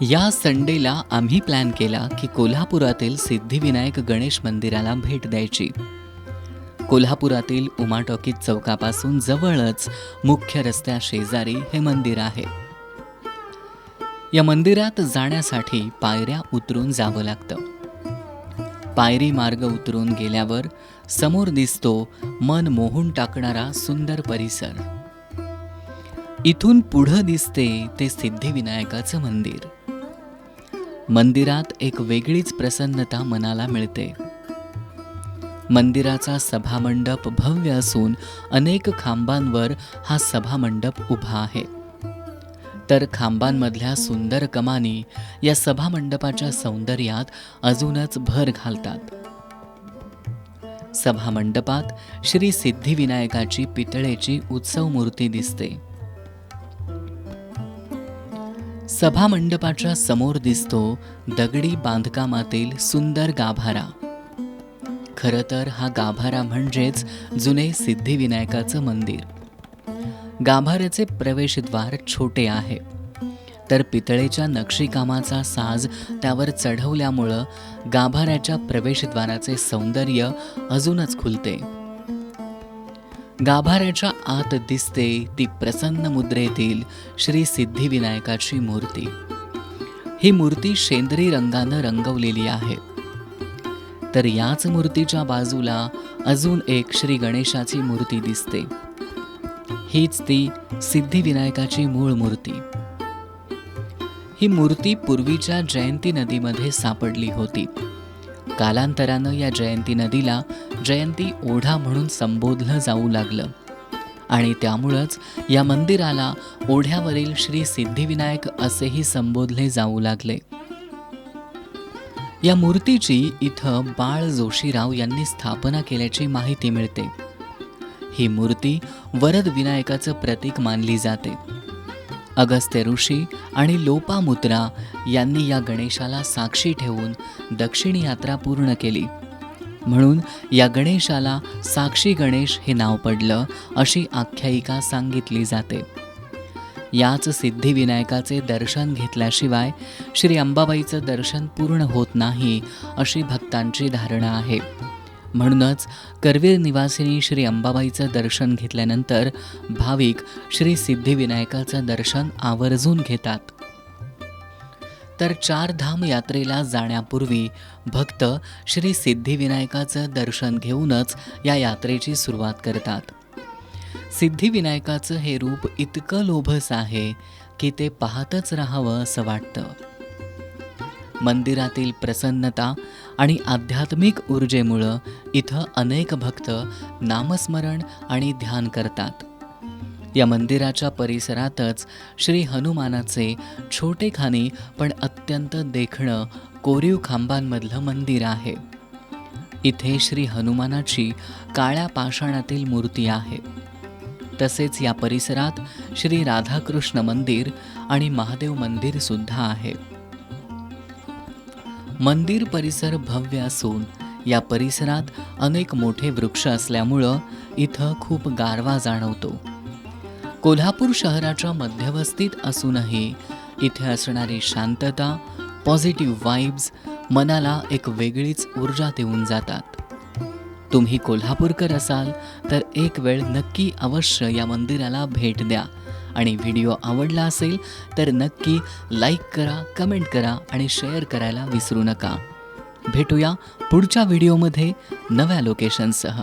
या संडेला आम्ही प्लॅन केला की कोल्हापुरातील सिद्धिविनायक गणेश मंदिराला भेट द्यायची. कोल्हापुरातील उमा टॉकीज चौकापासून जवळच मुख्य रस्त्या शेजारी हे मंदिर आहे. या मंदिरात जाण्यासाठी पायऱ्या उतरून जावं लागतं. पायरी मार्ग उतरून गेल्यावर समोर दिसतो मन मोहून टाकणारा सुंदर परिसर. इथून पुढं दिसते ते सिद्धिविनायकाचं मंदिर. मंदिरात एक वेगळीच प्रसन्नता मनाला मिळते. मंदिराचा सभामंडप भव्य असून अनेक खांबांवर हा सभामंडप उभा आहे. तर खांबांमधल्या सुंदर कमानी या सभामंडपाच्या सौंदर्यात अजूनच भर घालतात. सभामंडपात श्री सिद्धिविनायकाची पितळेची उत्सव मूर्ती दिसते. सभामंडपाच्या समोर दिसतो दगडी बांधकामातील सुंदर गाभारा. खरं तर हा गाभारा म्हणजेच जुने सिद्धिविनायकाचं मंदिर. गाभाऱ्याचे प्रवेशद्वार छोटे आहे. तर पितळेच्या नक्षीकामाचा साज त्यावर चढवल्यामुळं गाभाऱ्याच्या प्रवेशद्वाराचे सौंदर्य अजूनच खुलते. गाभाऱ्याच्या आत दिसते ती प्रसन्न मुद्रेतील श्री सिद्धिविनायकाची मूर्ती. ही मूर्ती शेंदरी रंगानं रंगवलेली आहे. तर याच मूर्तीच्या बाजूला अजून एक श्री गणेशाची मूर्ती दिसते. हीच ती सिद्धिविनायकाची मूळ मूर्ती. ही मूर्ती पूर्वीच्या जयंती नदीमध्ये सापडली होती. कालांतरानं या जयंती नदीला जयंती ओढा म्हणून संबोधलं जाऊ लागलं. आणि त्यामुळंच या मंदिराला ओढ्यावरील श्री सिद्धिविनायक असेही संबोधले जाऊ लागले. या मूर्तीची इथं बाळ जोशीराव यांनी स्थापना केल्याची माहिती मिळते. ही मूर्ती वरद विनायकाचं प्रतीक मानली जाते. अगस्त्य ऋषी आणि लोपामुद्रा यांनी या गणेशाला साक्षी ठेवून दक्षिण यात्रा पूर्ण केली. म्हणून या गणेशाला साक्षी गणेश हे नाव पडलं अशी आख्यायिका सांगितली जाते. याच सिद्धिविनायकाचे दर्शन घेतल्याशिवाय श्री अंबाबाईचं दर्शन पूर्ण होत नाही अशी भक्तांची धारणा आहे. म्हणूनच करवीर निवासिनी श्री अंबाबाईचं दर्शन घेतल्यानंतर भाविक श्री सिद्धिविनायकाचं दर्शन आवर्जून घेतात. तर चार धाम यात्रेला जाण्यापूर्वी भक्त श्री सिद्धिविनायकाचं दर्शन घेऊनच या यात्रेची सुरुवात करतात. सिद्धिविनायकाचं हे रूप इतकं लोभस आहे की ते पाहतच राहावं असं वाटतं. मंदिरातील प्रसन्नता आणि आध्यात्मिक ऊर्जेमुळं इथं अनेक भक्त नामस्मरण आणि ध्यान करतात. या मंदिराच्या परिसरातच श्री हनुमानाचे छोटेखानी पण अत्यंत देखणं कोरीव खांबांमधलं मंदिर आहे. इथे श्री हनुमानाची काळ्या पाषाणातील मूर्ती आहे. तसेच या परिसरात श्री राधाकृष्ण मंदिर आणि महादेव मंदिर सुद्धा आहे. मंदिर परिसर भव्य असून या परिसरात अनेक मोठे वृक्ष असल्यामुळं इथं खूप गारवा जाणवतो. कोल्हापूर शहराच्या मध्यवस्तीत असूनही इथे असणारी शांतता पॉझिटिव्ह वाईब्स मनाला एक वेगळीच ऊर्जा देऊन जातात. तुम्ही कोल्हापूरकर असाल तर एक वेळ नक्की अवश्य या मंदिराला भेट द्या. आणि व्हिडिओ आवडला असेल तर नक्की लाईक करा कमेंट करा आणि शेअर करायला विसरू नका. भेटूया पुढच्या व्हिडिओमध्ये नव्या लोकेशनसह.